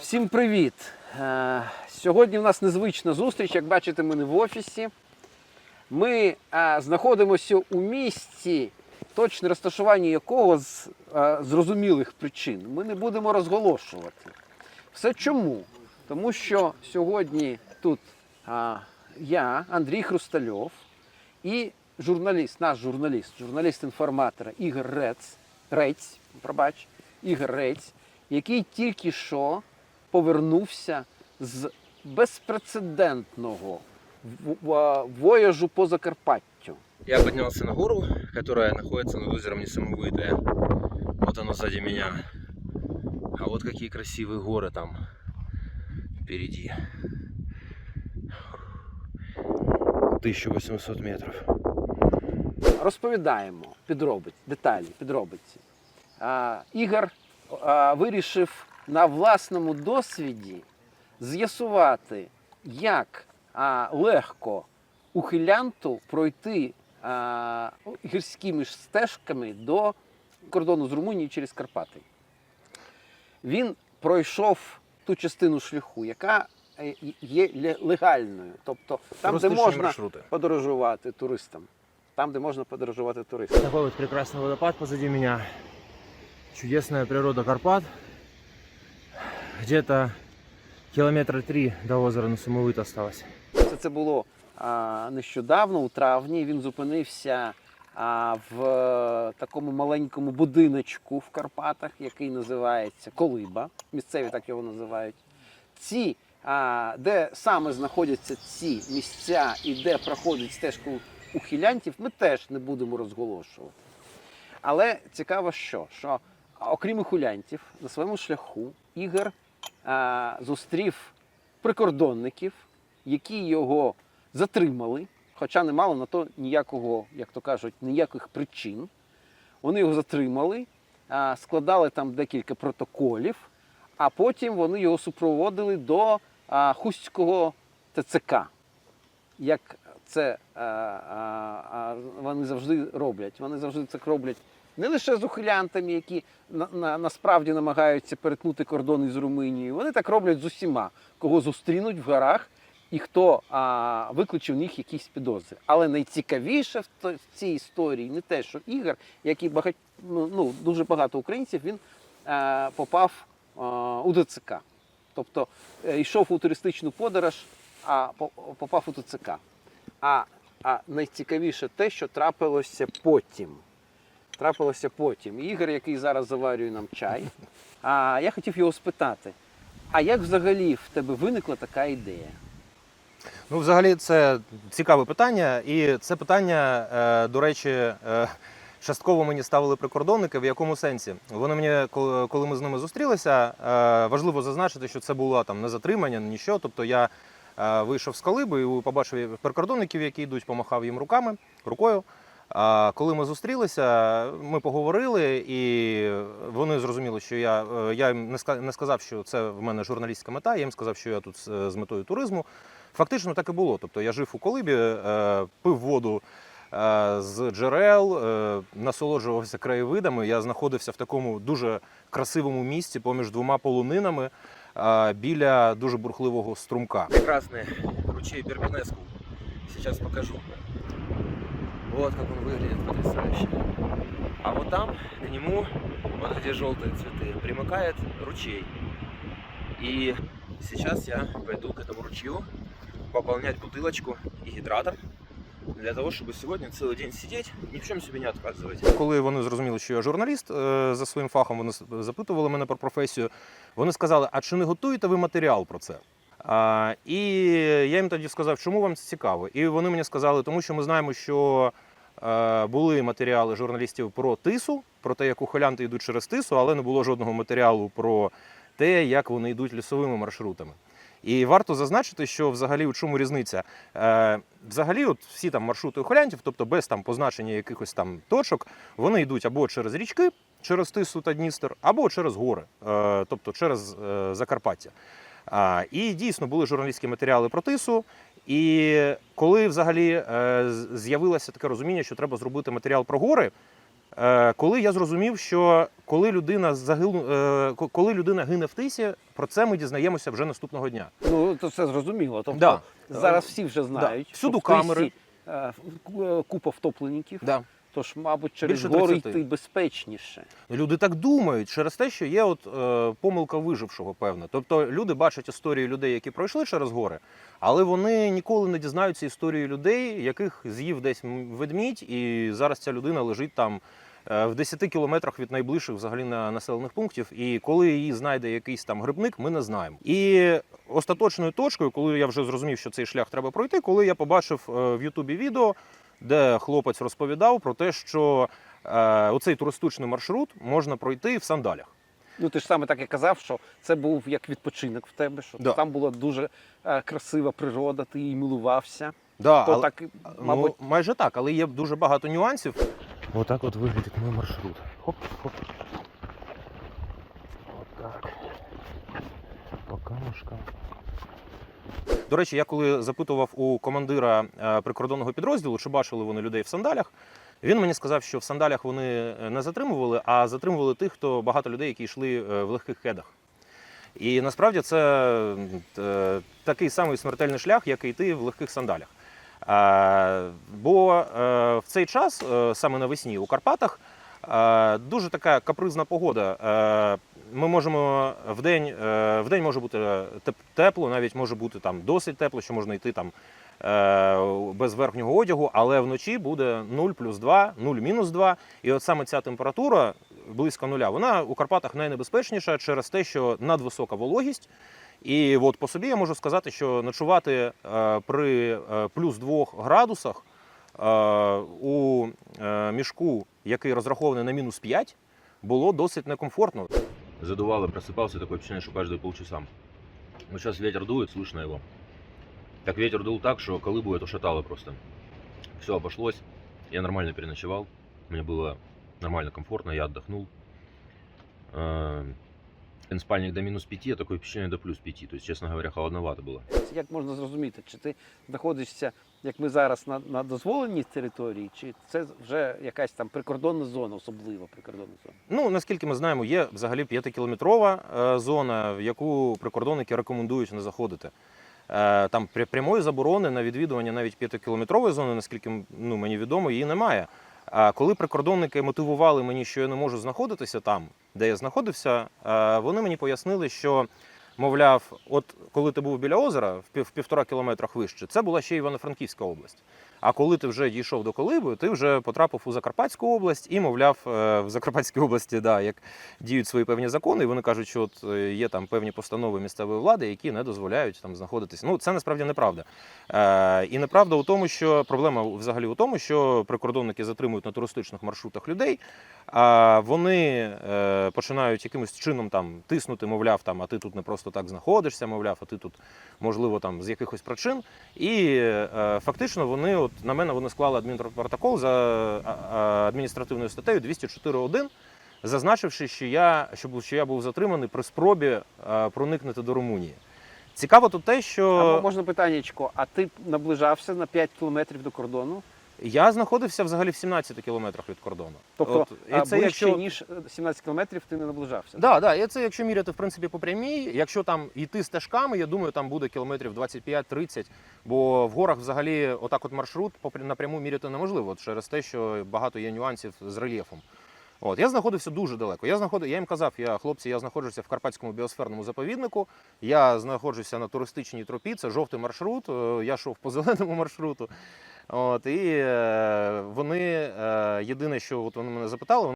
Всім привіт! Е, Сьогодні в нас незвична зустріч. Як бачите, ми не в офісі. Ми е, знаходимося у місці, точне розташування якого з е, зрозумілих причин ми не будемо розголошувати. Все чому? Тому що сьогодні тут я, Андрій Хрустальов, і журналіст, наш журналіст, журналіст інформатора Ігор Рец, Рець, пробач, Ігор Рець, який тільки що повернувся з безпрецедентного вояжу по Закарпаттю. Я поднялся на гору, которая находится над озером Несамовитое. Вот оно сзади меня. А вот какие красивые горы там впереди. 1800 метров. Розповідаємо підробиць, деталі, підробиці. Ігор вирішив на власному досвіді з'ясувати, як а, легко ухилянту пройти а, гірськими ж стежками до кордону з Румунією через Карпати. Він пройшов ту частину шляху, яка е, є ле- легальною, тобто там, де Туристичные можна маршруты. подорожувати туристам. Там, де можна подорожувати туристам. Такой вот прекрасный водопад позади меня. Чудесная природа Карпат. Где-то километра три до озера Насумовит осталось. Це, було а, нещодавно, у травні. Він зупинився а, в е, такому маленькому будиночку в Карпатах, який називається Колиба. Місцеві так його називають. Ці, а, де саме знаходяться ці місця і де проходить стежка ухилянтів, ми теж не будемо розголошувати. Але цікаво, що, що окрім ухилянтів, на своєму шляху Ігор зустрів прикордонників, які його затримали, хоча не мали на то ніякого, як то кажуть, ніяких причин. Вони його затримали, складали там декілька протоколів, а потім вони його супроводили до а, Хустського ТЦК. Як це вони завжди роблять. Вони завжди це роблять не лише з ухилянтами, які на, на, насправді намагаються перетнути кордон із Румунією. Вони так роблять з усіма, кого зустрінуть в горах і хто а, викличе в них якісь підозри. Але найцікавіше в, то- в цій історії не те, що Ігор, як і багать, ну, ну, дуже багато українців, він а, попав а, у ДЦК. Тобто е, йшов у туристичну подорож, а по- попав у ТЦК. А, а найцікавіше те, що трапилося потім. Трапилося потім. Ігор, який зараз заварює нам чай. А я хотів його спитати: а як взагалі в тебе виникла така ідея? Ну, взагалі, це цікаве питання, і це питання, е, до речі, е, частково мені ставили прикордонники. В якому сенсі? Вони мені, коли ми з ними зустрілися, е, важливо зазначити, що це було там не затримання, ніщо. Тобто я вийшов з колиби і побачив прикордонників, які йдуть, помахав їм руками, рукою. А коли ми зустрілися, ми поговорили, і вони зрозуміли, що я, е, я їм не сказав, що це в мене журналістська мета. Я їм сказав, що я тут з метою туризму. Фактично так і було. Тобто я жив у колибі, е, пив воду е, з джерел, насолоджувався краєвидами. Я знаходився в такому дуже красивому місці поміж двома полонинами біля дуже бурхливого струмка. Прекрасный ручей Бербинеску. Сейчас покажу. Вот как он выглядит потрясающе. А вот там, к нему, вот где желтые цветы, примыкает ручей. И сейчас я пойду к этому ручью пополнять бутылочку и гидратор для того, чтобы сегодня целый день сидеть, ни в чем себе не отказывать. Коли вони зрозуміли, що я журналіст е, за своїм фахом, вони с- запитували мене про професію. Вони сказали: а чи не готуєте ви матеріал про це? А, і я їм тоді сказав, чому вам це цікаво? І вони мені сказали, тому що ми знаємо, що е, були матеріали журналістів про тису, про те, як ухилянти йдуть через тису, але не було жодного матеріалу про те, як вони йдуть лісовими маршрутами. І варто зазначити, що взагалі у чому різниця? Е, взагалі, от всі там маршрути ухилянтів, тобто без там позначення якихось там точок, вони йдуть або через річки, через Тису та Дністер, або через гори, е, тобто через е, Закарпаття. І дійсно були журналістські матеріали про тису. І коли взагалі е, з'явилося таке розуміння, що треба зробити матеріал про гори, е, коли я зрозумів, що коли людина загину, е, коли людина гине в тисі, про це ми дізнаємося вже наступного дня. Ну, то це зрозуміло. Тобто Да. зараз всі вже знають. Да. Всюду камери. купа втопленників. Да. Тож, мабуть, через Більше гори 30. йти безпечніше. Люди так думають через те, що є от е, помилка вижившого, певна. Тобто люди бачать історії людей, які пройшли через гори, але вони ніколи не дізнаються історії людей, яких з'їв десь ведмідь, і зараз ця людина лежить там. е, В 10 кілометрах від найближчих взагалі на населених пунктів, і коли її знайде якийсь там грибник, ми не знаємо. І остаточною точкою, коли я вже зрозумів, що цей шлях треба пройти, коли я побачив е, в Ютубі відео, де хлопець розповідав про те, що е, оцей туристичний маршрут можна пройти в сандалях. Ну, ти ж саме так і казав, що це був як відпочинок в тебе, що Да. там була дуже е, красива природа, ти їй милувався. Да, То але, так, мабуть, ну, майже так, але є дуже багато нюансів. Отак от виглядить мій маршрут. Хоп, хоп. Отак. По камушкам. До речі, я коли запитував у командира е, прикордонного підрозділу, чи бачили вони людей в сандалях, він мені сказав, що в сандалях вони е, не затримували, а затримували тих, хто багато людей, які йшли е, в легких кедах. І насправді це такий самий смертельний шлях, як йти в легких сандалях. Бо в цей час, саме навесні у Карпатах, дуже така капризна погода. Е, Ми можемо в день, е, в день може бути тепло, навіть може бути там досить тепло, що можна йти там е, без верхнього одягу, але вночі буде 0 плюс 2, 0 мінус 2. І от саме ця температура близько нуля, вона у Карпатах найнебезпечніша через те, що надвисока вологість. І от по собі я можу сказати, що ночувати е, при е, плюс 2 градусах е, у е, мішку, який розрахований на мінус 5, було досить некомфортно. Задувало, просыпался, такое впечатление, что каждые полчаса. Вот сейчас ветер дует, слышно его. Так ветер дул так, что колыбу эту шатало просто. Все обошлось, я нормально переночевал, мне было нормально, комфортно, я отдохнул. Э, Спальник до минус 5, а такое впечатление до плюс 5. То есть, честно говоря, холодновато было. як можна зрозуміти, чи ти знаходишся, як ми зараз, на, на дозволеній території, чи це вже якась там прикордонна зона, особлива прикордонна зона? Ну, наскільки ми знаємо, є взагалі 5-кілометрова е, зона, в яку прикордонники рекомендують не заходити. Е, Там прямої заборони на відвідування навіть 5-кілометрової зони, наскільки ну, мені відомо, її немає. Коли прикордонники мотивували мені, що я не можу знаходитися там, де я знаходився, вони мені пояснили, що, мовляв, от коли ти був біля озера в півтора кілометрах вище, це була ще Івано-Франківська область. А коли ти вже дійшов до Колиби, ти вже потрапив у Закарпатську область і, мовляв, е, в Закарпатській області, да, як діють свої певні закони, і вони кажуть, що от е, є там певні постанови місцевої влади, які не дозволяють там знаходитися. Ну, це насправді неправда. Е, і неправда у тому, що проблема взагалі у тому, що прикордонники затримують на туристичних маршрутах людей, а вони е, починають якимось чином там тиснути, мовляв, там, а ти тут не просто так знаходишся, мовляв, а ти тут, можливо, там з якихось причин. І е, фактично вони, от на мене вони склали адмінпротокол за адміністративною статтею 204.1, зазначивши, що я, що, був- що я був затриманий при спробі е, проникнути до Румунії. Цікаво тут те, що Або можна питаннячко, а ти наближався на 5 кілометрів до кордону? Я знаходився взагалі в 17 кілометрах від кордону. Тобто От, і це ближче, якщо... ніж 17 кілометрів ти не наближався? Да, да, і це якщо міряти в принципі по прямій, якщо там йти стежками, я думаю, там буде кілометрів 25-30, бо в горах взагалі отак от маршрут напряму міряти неможливо через те, що багато є нюансів з рельєфом. От я знаходився дуже далеко. Я знаходив, я їм казав, я хлопці, я знаходжуся в Карпатському біосферному заповіднику. Я знаходжуся на туристичній тропі. Це жовтий маршрут. е, Я йшов по зеленому маршруту. От і е, вони е, єдине, що от вони мене запитали,